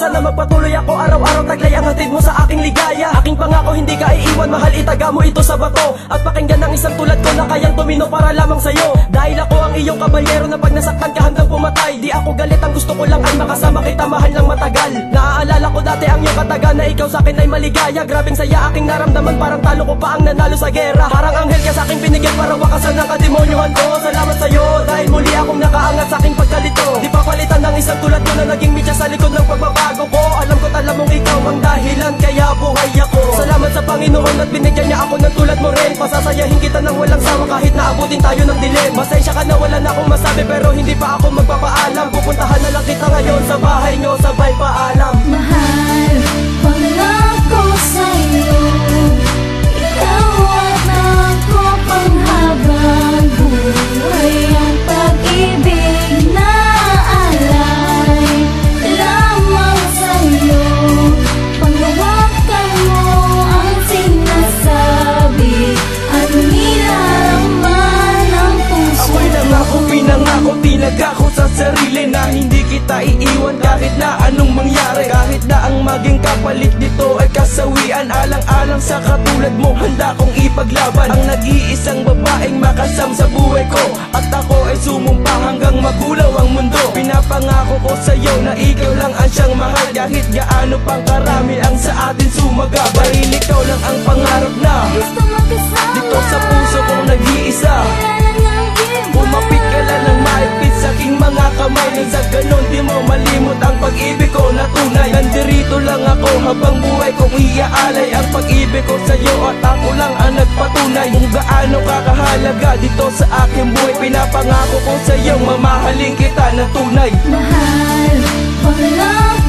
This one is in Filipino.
Sana magpatuloy ako. Araw-araw taglay ang hatid mo sa aking ligaya. Aking pangako hindi ka iiwan. Mahal itaga mo ito sa bato. At pakinggan ng isang tulad ko na kayang tumino para lamang sa'yo. Dahil ako ang iyong kabalyero na pag nasaktan ka hanggang pumatay Di ako galit. Ang gusto ko lang ay makasama kita mahal ng matagal. ko dati ang iyong kataga na ikaw sa akin ay maligaya. Grabing saya aking naramdaman parang talo ko pa ang nanalo sa gera. Parang anghel ka sa aking binigyan para wakasan ng kademonyohan ko. Salamat sa'yo dahil muli akong nakaangat sa aking pagkalito. Di pa palitan ng isang tulad ko na naging mitya sa likod ng pagbabago ko. Alam ko alam mong ikaw ang dahilan kaya buhay ako Salamat sa Panginoon at binigyan niya ako ng tulad mo rin. Pasasayahin kita ng walang sawa kahit naabutin tayo ng dilim. Pasensya ka na wala na akong masabi pero hindi pa ako magpapaalam. Pupuntahan na lang kita ngayon sa bahay nyo sabay paalam. Mahal, kahit na anong mangyari Kahit na ang maging kapalit nito ay kasawian. Alang-alang sa katulad mo, handa kong ipaglaban. Ang nag-iisang babaeng makasam sa buhay ko At ako ay sumumpa hanggang magulaw ang mundo. Pinapangako ko sa'yo na ikaw lang ang siyang mahal. Kahit gaano pang karami ang sa atin sumagabay. Dahil ikaw lang ang pangarap na Gusto magkasama Dito sa puso kong nag-iisa iaalay Ang pag-ibig ko sa'yo at ako lang ang nagpatunay. Kung gaano kakahalaga dito sa aking buhay Pinapangako ko sa'yo mamahalin kita ng tunay. Mahal, pangako sa'yo